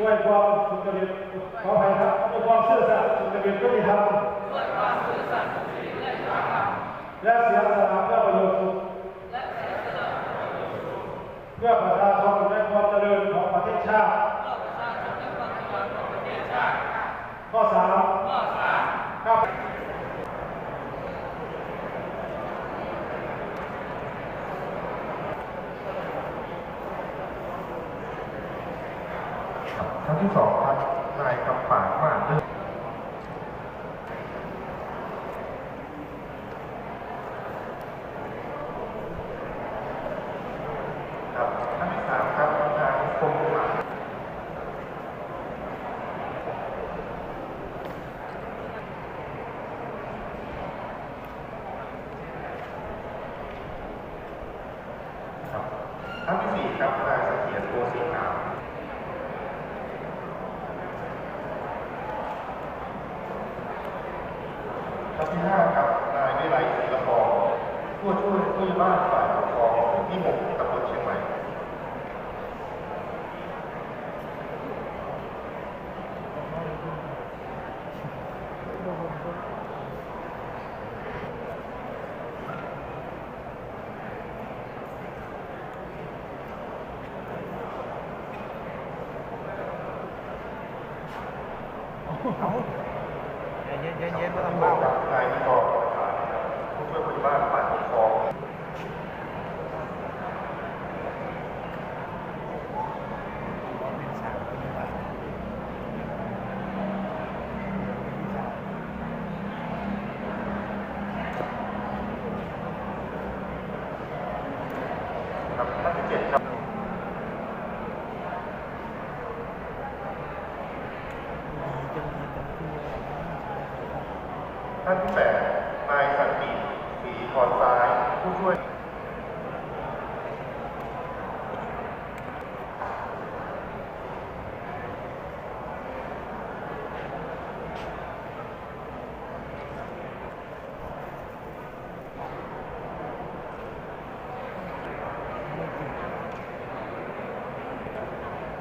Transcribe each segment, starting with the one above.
ด้วยความสุจริตขออภัยครับด้วยความซื่อสัตย์สุจริตยุติธรรมและเสียสละเพื่อประโยชน์สุขเพื่อประชาชนและความเจริญของประเทศชาติข้อสามข้าพ ครั้ง ที่สองครับนายกำปากมากเลิศครับครั้งที่สามครับนายคมหวังครับครั้งที่สี่ครับนายเสถียรโกศินาม ครั้ง ที่ห้าครับนายวิไลศรีละครผู้ช่วยผู้ใหญ่บ้านฝ่ายปกครองที่หกตำบลเชียงใหม่ เย็นเย็นเย็นไม่ต้องเบ้ากับนายนิกรผู้ช่วยคุณบ้านปัดของครับท่านที่เจ็ดครับ ท่านที่แปดนายสันติศรีพรซ้าย ผู้ช่วย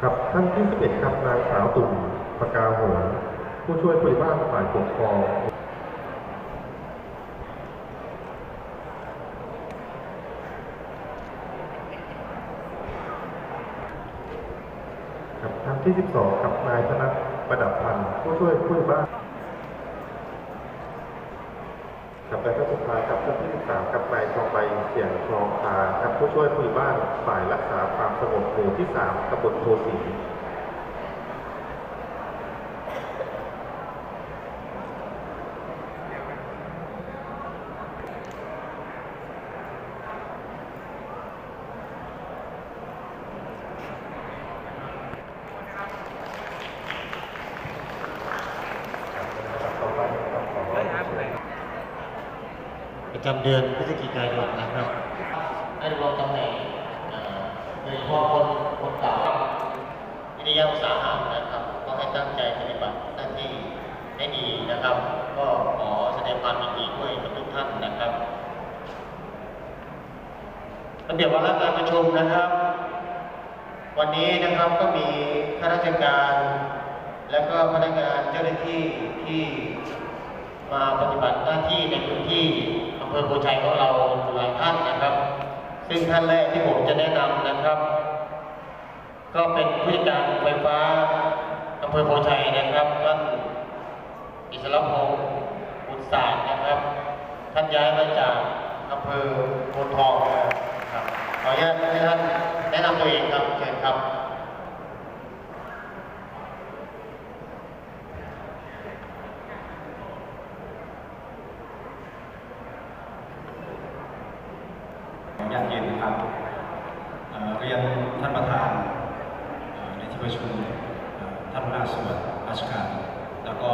ครับ ท่านที่สิบเอ็ดครับนางสาวตุ่มปากาหงส์ผู้ช่วยผู้ใหญ่บ้านฝ่ายปกครองครับท่านที่ 12ครับนายธนัทประดับพันธ์ผู้ช่วยผู้ใหญ่บ้านครับและท่านสุดท้ายครับท่านที่13ครับนายทองใบเสียงทองคาครับผู้ช่วยผู้ใหญ่บ้านฝ่ายรักษาควา สงบหมู่ที่3ตำบลโพสีประจำเดือนพฤศจิกายนนะครับให้ดำรงตำแหน่งเอ่อ โดยเฉพาะคนคนเก่าวิทยาอุตสาหะนะครับ ก็ให้ตั้งใจปฏิบัติหน้าที่ให้ดีนะครับ ก็ขอแสดงความยินดีด้วยกับทุกท่านนะครับระเบียบวาระการประชุมนะครับ วันนี้นะครับก็มีข้าราชการ และก็พนักงานเจ้าหน้าที่ที่มาปฏิบัติหน้าที่ในพื้นที่อำเภอโพชัยของเราหลายท่านนะครับ ซึ่งท่านแรกที่ผมจะแนะนำนะครับ ก็เป็นผู้จัดการไฟฟ้าอำเภอโพชัยนะครับท่านอิสระพงศ์บุญศาสตร์นะครับ ท่านย้ายมาจากอำเภอโพนทองนะครับขออนุญาตให้ท่านแนะนำตัวเองครับเชิญครับ ยากเย็นนะครับเอ่อเรียน ท่านประธานในที่ประชุมท่านหัวหน้าส่วนราชการ แล้วก็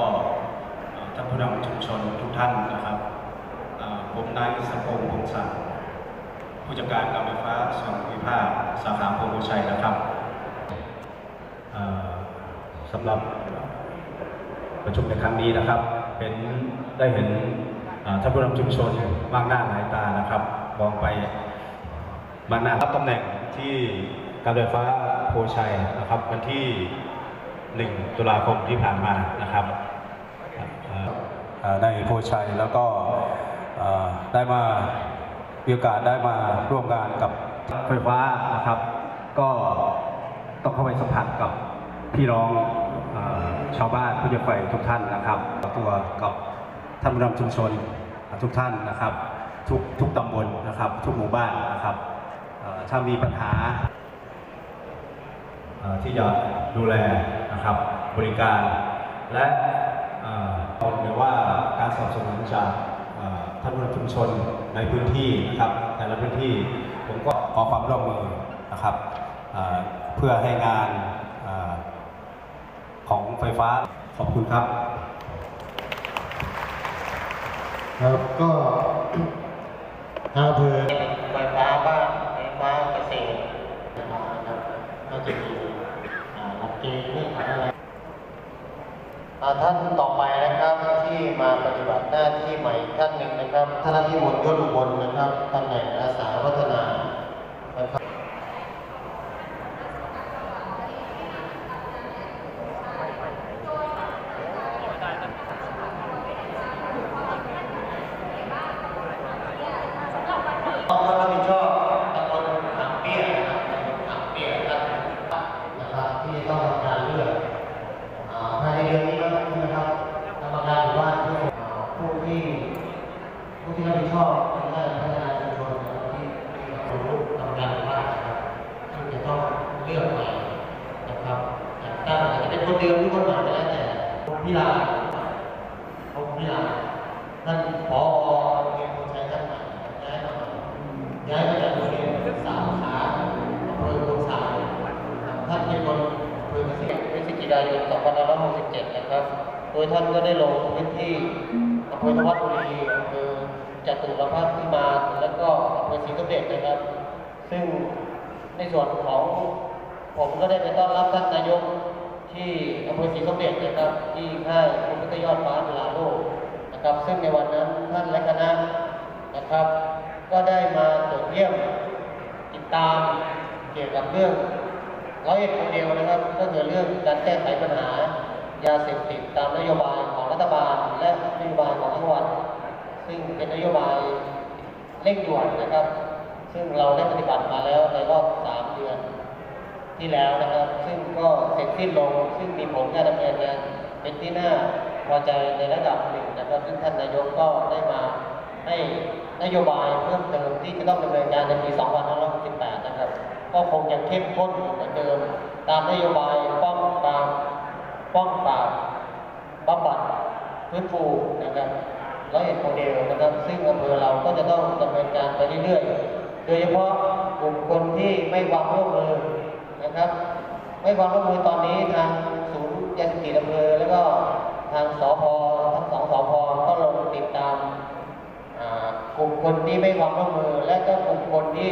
ท่านผู้นำชุมชนทุกท่านนะครับผมนายสพงศ์พงศักดิ์ผู้จัดการการไฟฟ้าส่วนภูมิภาคสาขาโพธิ์ชัยนะครับสำหรับประชุมในครั้งนี้นะครับเห็นได้เห็นท่านผู้นำชุมชนมากหน้าหลายตานะครับ มองไปมากหน้ารับตำแหน่งที่ การไฟฟ้าโพชัยนะครับวันที่ 1 ตุลาคมที่ผ่านมานะครับในโพชัยแล้วก็ได้มามีโอกาสได้มาร่วมงานกับไฟฟ้านะครับ ก็ต้องเข้าไปสัมผัสกับพี่น้องอชาวบ้านผู้ใหญ่ไฟทุกท่านนะครับตัวกับท่านผู้นำชุมชนทุกท่านนะครับ ทุกทุกตำบลนะครับ ทุกหมู่บ้านนะครับถ้ามีปัญหา ที่จะดูแลนะครับบริการ และเอ่อหรือว่าการสนับสนุนจากท่านผู้นำชุมชนในพื้นที่นะครับ แต่ละพื้นที่ผมก็ขอความร่วมมือนะครับเพื่อให้งานอของไฟฟ้าขอบคุณครับครับก็ทางอำเภอ ไฟฟ้าบ้านไฟฟ้าเกษตรนะครับก็จะมีอ่าหลักเกณฑ์เรื่องของอะไรอ่าท่านต่อไปนะครับที่มาปฏิบัติหน้าที่ใหม่อีกท่านหนึ่งนะครับท่านที่มนยศอุบลนะครับตำแหน่งอาสาวัฒนานะครับ ต้องรับผิดชอบตำบลขามเปี้ยนะครับตำบลขามเปี้ยครับนะครับที่ต้องทำการเลือกอ่าภายในเดือนนี้นะครับกรรมการหมู่บ้านผู้อ่าผู้ที่ผู้ที่รับผิดชอบในด้านพัฒนาชุมชนนะครับที่ที่รู้กรรมการหมู่บ้านนะครับที่จะต้องเลือกใหม่นะครับแต่งตั้งอาจจะเป็นคนเดิมหรือคนใหม่ก็แล้วแต่คน พิลาคนพิลาท่านผอโรงเรียนคนใช้ท่านใหม่ย้ายมาย้ายมาจากโรงเรียนสามขาอำเภอโพธิ์สายท่านเป็นคนอำเภอเกษตรพฤศจิกายน2567 นะครับ โดยท่านก็ได้ลงพื้นที่อำเภอธวัชบุรีอำเภอจตุรพักษ์พิมานแล้วก็อำเภอศรีสมเด็จนะครับ ซึ่งในส่วนของผมก็ได้ไปต้อนรับท่านนายก ที่อำเภอศรีสมเด็จนะครับ ที่ค่ายพระพุทธยอดฟ้าจุฬาโลกนะครับ ซึ่งในวันนั้นท่านและคณะนะครับ ก็ได้มาตรวจเยี่ยมติดตามเกี่ยวกับเรื่องร้อยเอ็ดโมเดลนะครับ ก็คือเรื่องการแก้ไขปัญหายาเสพติดตามนโยบายของรัฐบาล และนโยบายของจังหวัดซึ่งเป็นนโยบายเร่งด่วนนะครับ ซึ่งเราได้ปฏิบัติมาแล้วในรอบ 3 เดือน ที่แล้วนะครับ ซึ่งก็เสร็จสิ้นลง ซึ่งมีผลการดำเนินงานเป็นที่น่าพอใจในระดับหนึ่งนะครับซึ่งท่านนายกก็ได้มาให้นโยบายเพิ่มเติมที่จะต้องดำเนินการในปี 2568 นะครับ ก็คงยังเข้มข้นเหมือนเดิม ตามนโยบายป้องปรามป้องปราบบำบัดฟื้นฟูนะครับร้อยเอ็ดโมเดลนะครับ ซึ่งอำเภอเราก็จะต้องดำเนินการไปเรื่อยๆ โดยเฉพาะกลุ่มคนที่ไม่วางร่วมมือ นะครับ ไม่ควางร่วมมือตอนนี้ทางศูนย์ยาเสพติดอำเภอแล้วก็ทางสพทั้งสองสพก็ลงติดตามกลุ่มคนที่ไม่ความร่วมมือ และก็กลุ่มคนที่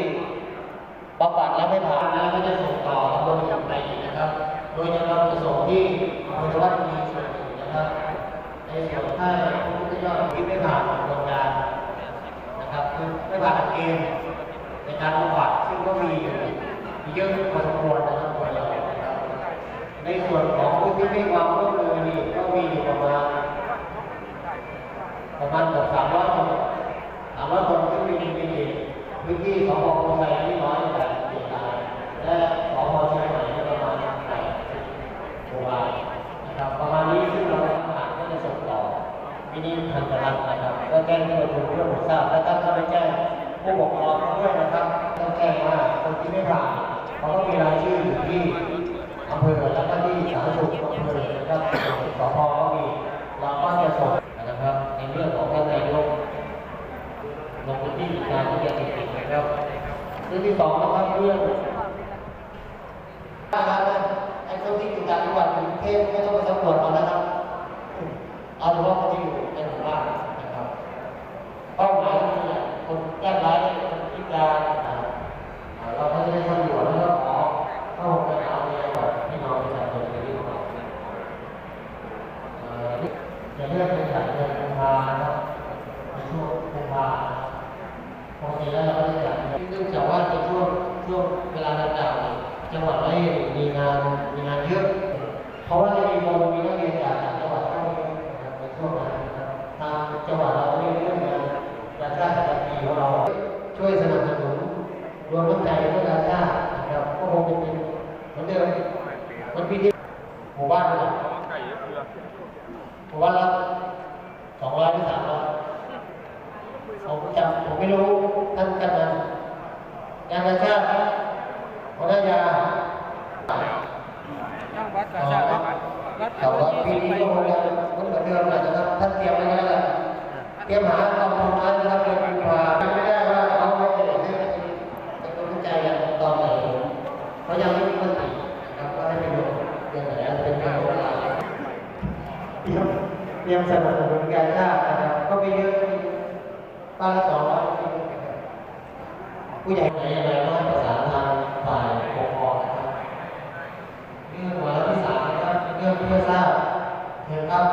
บำบัดแล้วไม่ผ่านแล้วก็จะส่งต่อตำบลอื่นไปอีกนะครับ โดยจะเราจะส่งที่อำเภอวัดมีส่วนหนึ่งนะครับ ในส่วนถ้าผู้ที่ยอดที่ไม่ผ่านกระบวนการนะครับคือไม่ผ่านเกณฑ์ในการบำบัดซึ่งก็มีอยู่มี เยอะพอสมควรนะครับตัวเราครับ ในส่วนของผู้ที่ไม่ความร่วมมือนี่ก็มีอยู่ประมาณประมาณเกือบสามร้อยคนสามร้อยคนซึ่งมีมีพื้นที่สพโพไซที่น้อยกว่าเชียงรายและสพเชียงใหม่เนี่ประมาณแปดสิบหมู่บ้านนะครับประมาณนี้ซึ่งเราผ่านก็จะส่งต่อมินิพันธรัตน์นะครับก็แจ้งให้ประชุมเพื่อทราบและท่านก็ได้แจ้งผู้ปกครองด้วยนะครับต้องแจ้งว่าคนที่ไม่ผ่าน เขาก็มีรายชื่ออยู่ที่อำเภอแล้วก็ที่สาธารณสุขอำเภอนะครับสพก็มีเราก็จะส่งนะครับในเรื่องของท่านนายกลงพื้นที่การที่จะติดติดนะครับเรื่องที่สองนะครับเรื่องไอ้คนที่อยู่ต่างจังหวัดกรุงเทพไม่ต้องไปสำรวจเอานะครับเอาเฉพาะคนที่อยู่ในหมู่บ้านนะครับเป้าหมายคือคนยากไร้คนพิการ แล้เราก็ได้กลับเนื่องจากว่าในช่วงช่วงเวลาดังกล่าวจังหวัดร้เอ็มีงาน ผมจำผมไม่รู้ท่านกันนั้นงานกาชาติหัวหน้ายาตั้งวัดกาชาติวัดวัดแต่ว่าปีนี้ก็คงยังเหมือนเดิมแหละนะครับท่านเตรียมไว้แล้วแหละเตรียมหากองทุนไว้นะครับเดือนกุมภาพันธ์ไม่ได้ว่าเขาไม่ได้ให้จะตัดสินใจกันตอนไหนเขายังไม่มีมตินะครับว่าให้เป็นเดือนไหนเป็นเดือนอะไรเตรียมเตรียมสนับสนุนการชาตินะครับก็ไม่เยอะ ป้าละสองร้อยผู้ใหญ่ไหนยังไงก็ให้ประสาทางฝ่ายปกครองนะครับเรื่องหัวที่สามนะครับเรื่องเพื่อทราบเห็นครับ